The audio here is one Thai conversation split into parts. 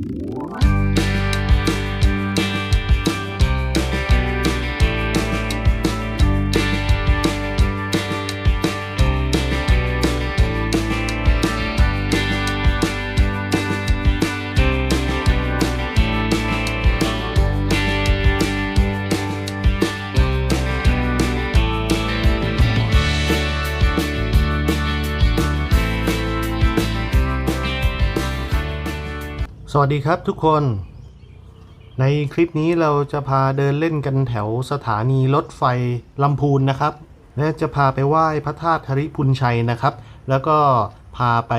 Música สวัสดีครับทุกคน ในคลิปนี้เราจะพาเดินเล่นกันแถวสถานีรถไฟลำพูนนะครับ และจะพาไปไหว้พระธาตุธริพุนชัยนะครับ แล้วก็พาไป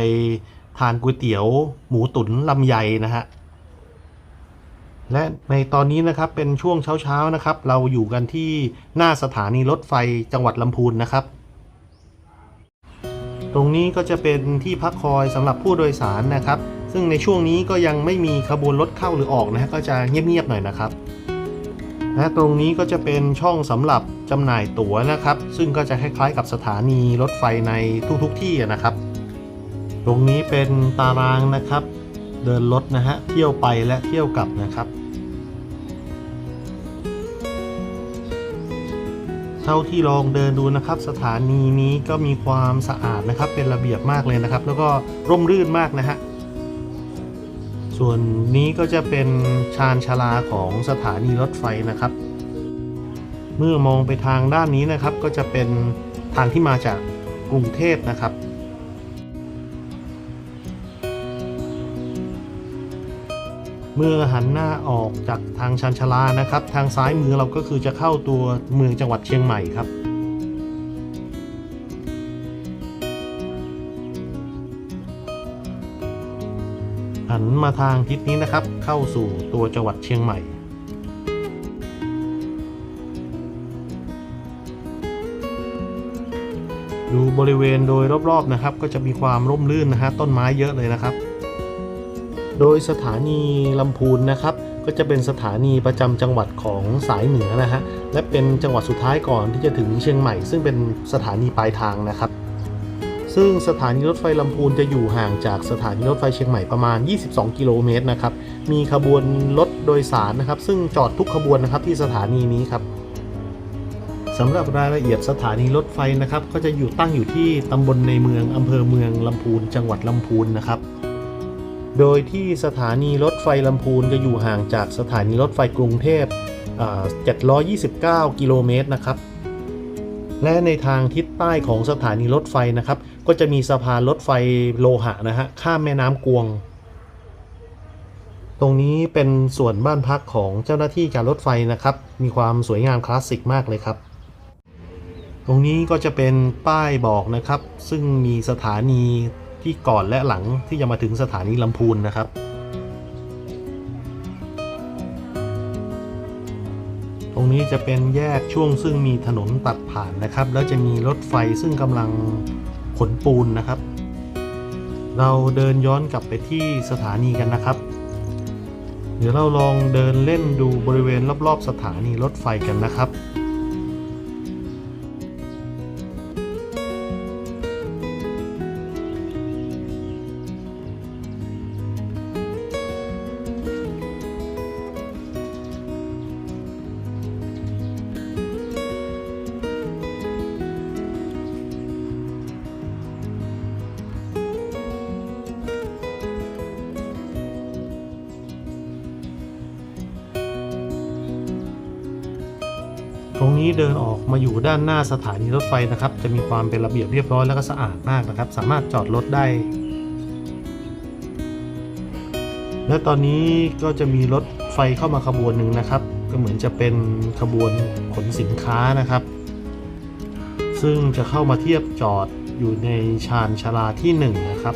ทานก๋วยเตี๋ยว หมูตุ๋นลำไยนะฮะ และในตอนนี้นะครับเป็นช่วงเช้าๆนะครับ เราอยู่กันที่หน้าสถานีรถไฟจังหวัดลำพูนนะครับตรงนี้ก็จะเป็นที่พักคอยสำหรับผู้โดยสารนะครับ ซึ่งในช่วงนี้ก็ยังไม่มีขบวนรถเข้าหรือออกนะฮะก็จะเงียบๆหน่อยนะครับนะตรงนี้ก็จะเป็นช่องสำหรับจำหน่ายตั๋วนะครับ ซึ่งก็จะคล้ายๆกับสถานีรถไฟในทุกๆที่นะครับ ตรงนี้เป็นตารางนะครับ เดินรถนะฮะเที่ยวไปและเที่ยวกลับนะครับ เท่าที่ลองเดินดูนะครับ สถานีนี้ก็มีความสะอาดนะครับ เป็นระเบียบมากเลยนะครับ แล้วก็ร่มรื่นมากนะฮะ ส่วนนี้ก็จะเป็นชานชาลาของสถานีรถไฟนะครับ เมื่อมองไปทางด้านนี้นะครับ ก็จะเป็นทางที่มาจากกรุงเทพนะครับเมื่อหันหน้าออกจากทางชันชาลานะครับ ทางซ้ายมือเราก็คือจะเข้าตัวเมืองจังหวัดเชียงใหม่ครับ หันมาทางทิศนี้นะครับ เข้าสู่ตัวจังหวัดเชียงใหม่ ดูบริเวณโดยรอบๆนะครับ ก็จะมีความร่มรื่นนะฮะต้นไม้เยอะเลยนะครับ โดยสถานีลำพูนนะครับ ก็จะเป็นสถานีประจำจังหวัดของสายเหนือนะฮะและเป็นจังหวัดสุดท้ายก่อนที่จะถึงเชียงใหม่ ซึ่งเป็นสถานีปลายทางนะครับ ซึ่งสถานีรถไฟลำพูนจะอยู่ห่างจากสถานีรถไฟเชียงใหม่ประมาณ 22 กิโลเมตรนะครับ มีขบวนรถโดยสารนะครับ ซึ่งจอดทุกขบวนนะครับที่สถานีนี้ครับสำหรับรายละเอียดสถานีรถไฟนะครับ ก็จะอยู่ตั้งอยู่ที่ตำบลในเมืองอำเภอเมืองลำพูน จังหวัดลำพูนนะครับ โดยที่สถานีรถไฟลำพูนจะอยู่ห่างจากสถานีรถไฟกรุงเทพ729 กิโลเมตรนะครับ และในทางทิศใต้ของสถานีรถไฟนะครับ ก็จะมีสะพานรถไฟโลหะนะฮะข้ามแม่น้ำกวง ตรงนี้เป็นส่วนบ้านพักของเจ้าหน้าที่การรถไฟนะครับ มีความสวยงามคลาสสิกมากเลยครับ ตรงนี้ก็จะเป็นป้ายบอกนะครับ ซึ่งมีสถานีที่ก่อนและหลังที่จะมาถึงสถานีลำพูนนะครับ นี้จะเป็นแยกช่วงซึ่งมีถนนตัดผ่านนะครับ แล้วจะมีรถไฟซึ่งกำลังขนปูนนะครับ เราเดินย้อนกลับไปที่สถานีกันนะครับ เดี๋ยวเราลองเดินเล่นดูบริเวณรอบๆ สถานีรถไฟกันนะครับ นี้เดินออกมาอยู่ด้านหน้าสถานีรถไฟนะครับ จะมีความเป็นระเบียบเรียบร้อยแล้วก็สะอาดมากนะครับ สามารถจอดรถได้ และตอนนี้ก็จะมีรถไฟเข้ามาขบวนหนึ่งนะครับ ก็เหมือนจะเป็นขบวนขนสินค้านะครับ ซึ่งจะเข้ามาเทียบจอดอยู่ในชานชาลาที่หนึ่งนะครับ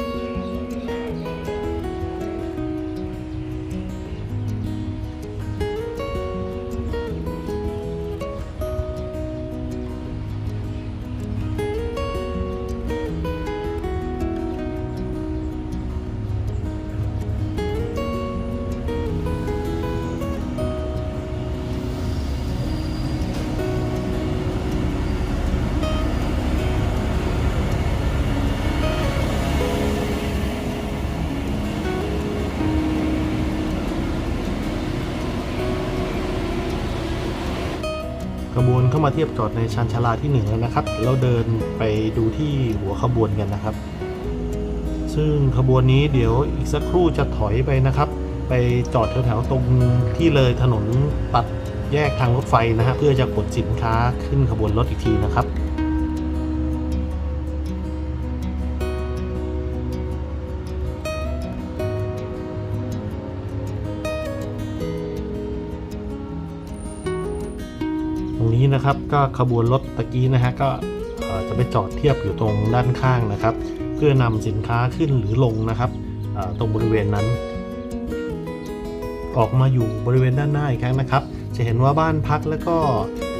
ขบวนเข้ามาเทียบจอดในชานชาลาที่หนึ่งแล้วนะครับเดี๋ยวเราเดินไปดูที่หัวขบวนกันนะครับ ซึ่งขบวนนี้เดี๋ยวอีกสักครู่จะถอยไปนะครับ ไปจอดแถวๆตรงที่เลยถนนตัดแยกทางรถไฟนะฮะเพื่อจะขนสินค้าขึ้นขบวนรถอีกทีนะครับ นะครับ ก็ขบวนรถตะกี้นะฮะก็จะไปจอดเทียบอยู่ตรงด้านข้างนะครับ เพื่อนำสินค้าขึ้นหรือลงนะครับตรงบริเวณนั้น ออกมาอยู่บริเวณด้านหน้าอีกครั้งนะครับ จะเห็นว่าบ้านพักและก็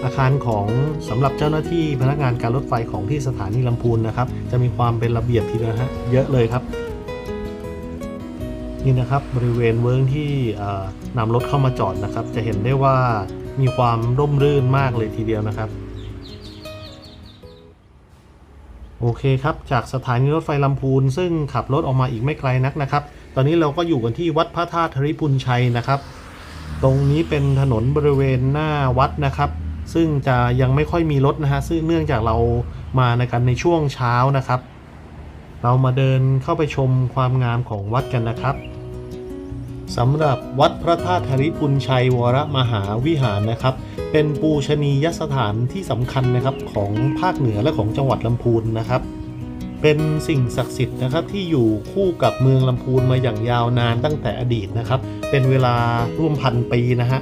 อาคารของสำหรับเจ้าหน้าที่พนักงานการรถไฟของที่สถานีลำพูนนะครับ จะมีความเป็นระเบียบทีเดียวฮะเยอะเลยครับ นี่นะครับบริเวณเวิร์กที่นำรถเข้ามาจอดนะครับ จะเห็นได้ว่ามีความร่มรื่นมากเลยทีเดียวนะครับ โอเคครับจากสถานีรถไฟลำพูน ซึ่งขับรถออกมาอีกไม่ไกลนักนะครับ ตอนนี้เราก็อยู่กันที่วัดพระธาตุธริพุนชัยนะครับ ตรงนี้เป็นถนนบริเวณหน้าวัดนะครับ ซึ่งจะยังไม่ค่อยมีรถนะฮะซึ่งเนื่องจากเรามาในกันในช่วงเช้านะครับเรามาเดินเข้าไปชมความงามของวัดกันนะครับ สำหรับวัดพระธาตุธริพุนชัยวรมหาวิหารนะครับ เป็นปูชนียสถานที่สำคัญนะครับของภาคเหนือและของจังหวัดลำพูนนะครับ เป็นสิ่งศักดิ์สิทธิ์นะครับที่อยู่คู่กับเมืองลำพูนมาอย่างยาวนานตั้งแต่อดีตนะครับ เป็นเวลาร่วมพันปีนะฮะ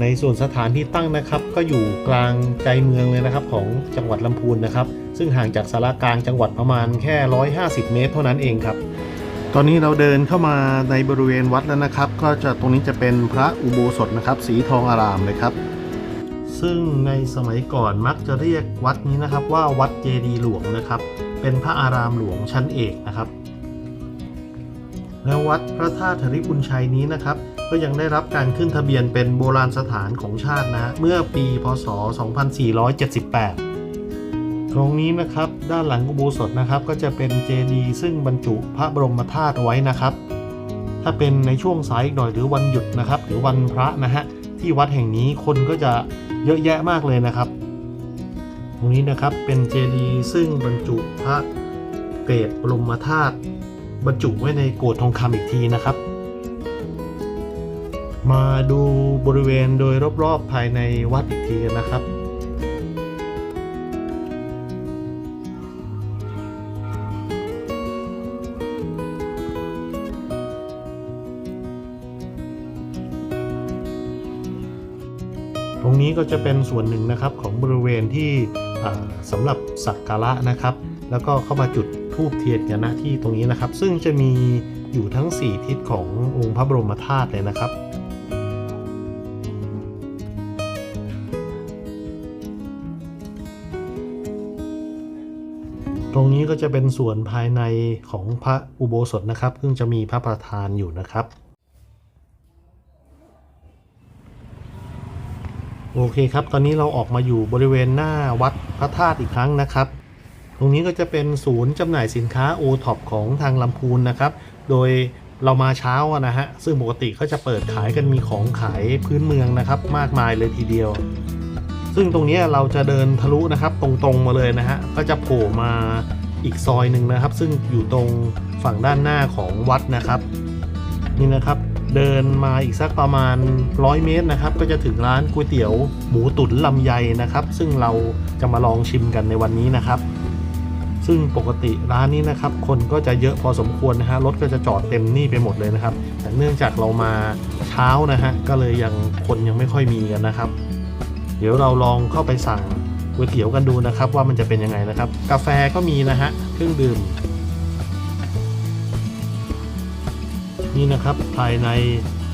ในส่วนสถานที่ตั้งนะครับ ก็อยู่กลางใจเมืองเลยนะครับของจังหวัดลำพูนนะครับ ซึ่งห่างจากสารากลางจังหวัดประมาณแค่ 150 เมตร เท่านั้นเองครับ ตอนนี้เราเดินเข้ามาในบริเวณวัดแล้วนะครับ ก็จะตรงนี้จะเป็นพระอุโบสถนะครับ สีทองอารามเลยครับ ซึ่งในสมัยก่อนมักจะเรียกวัดนี้นะครับว่าวัดเจดีหลวงนะครับ เป็นพระอารามหลวงชั้นเอกนะครับและวัดพระธาตุธริพุนชัยนี้นะครับ ก็ยังได้รับการขึ้นทะเบียนเป็นโบราณสถานของชาตินะฮะเมื่อปีพศ 2478 ตรงนี้นะครับด้านหลังอุโบสถนะครับ ก็จะเป็นเจดีย์ซึ่งบรรจุพระบรมธาตุไว้นะครับ ถ้าเป็นในช่วงสายอีกหน่อยหรือวันหยุดนะครับ หรือวันพระนะฮะที่วัดแห่งนี้คนก็จะเยอะแยะมากเลยนะครับ ตรงนี้นะครับเป็นเจดีย์ซึ่งบรรจุพระเกรดบรมธาตุบรรจุไว้ในโกรธทองคำอีกทีนะครับ มาดูบริเวณโดยรอบๆภายในวัดอีกทีกันนะครับ นี้ก็จะเป็นส่วนหนึ่งนะครับของบริเวณที่อ่าสำหรับสักการะนะครับ แล้วก็เข้ามาจุดธูปเทียนกันนะที่ตรงนี้นะครับ ซึ่งจะมีอยู่ทั้ง 4 ทิศขององค์พระบรมธาตุเลยนะครับตรงนี้ก็จะเป็นส่วนภายในของพระอุโบสถนะครับ ซึ่งจะมีพระประธานอยู่นะครับ โอเคครับ ตอนนี้เราออกมาอยู่บริเวณหน้าวัดพระธาตุอีกครั้งนะครับ ตรงนี้ก็จะเป็นศูนย์จำหน่ายสินค้าโอท็อปของทางลำพูนนะครับ โดยเรามาเช้านะฮะ ซึ่งปกติเขาจะเปิดขายกันมีของขายพื้นเมืองนะครับ มากมายเลยทีเดียว ซึ่งตรงนี้เราจะเดินทะลุนะครับ ตรงๆมาเลยนะฮะ ก็จะโผล่มาอีกซอยหนึ่งนะครับ ซึ่งอยู่ตรงฝั่งด้านหน้าของวัดนะครับ นี่นะครับ เดินมาอีกสักประมาณ 100 เมตรนะครับ ก็จะถึงร้านก๋วยเตี๋ยวหมูตุ๋นลำไยนะครับ ซึ่งเราจะมาลองชิมกันในวันนี้นะครับ ซึ่งปกติร้านนี้นะครับ คนก็จะเยอะพอสมควรนะฮะรถก็จะจอดเต็มนี่ไปหมดเลยนะครับ แต่เนื่องจากเรามาเช้านะฮะก็เลยยังคนยังไม่ค่อยมีกันนะครับ เดี๋ยวเราลองเข้าไปสั่งก๋วยเตี๋ยวกันดูนะครับ ว่ามันจะเป็นยังไงนะครับ กาแฟก็มีนะฮะเครื่องดื่ม นี่นะครับภายใน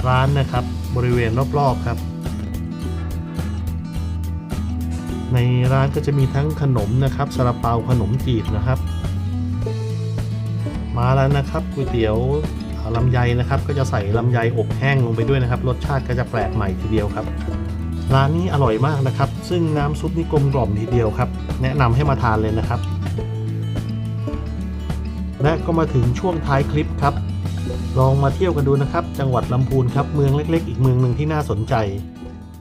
ร้านนะครับบริเวณรอบๆครับ ในร้านก็จะมีทั้งขนมนะครับซาลาเปาขนมจีบนะครับ มาแล้วนะครับก๋วยเตี๋ยวลำไยนะครับ ก็จะใส่ลำไยอบแห้งลงไปด้วยนะครับ รสชาติก็จะแปลกใหม่ทีเดียวครับ ร้านนี้อร่อยมากนะครับ ซึ่งน้ำซุปนี่กลมกล่อมทีเดียวครับ แนะนำให้มาทานเลยนะครับ และก็มาถึงช่วงท้ายคลิปครับ ลองมาเที่ยวกันดูนะครับ จังหวัดลำพูนครับ เมืองเล็ก ๆ อีกเมืองหนึ่งที่น่าสนใจ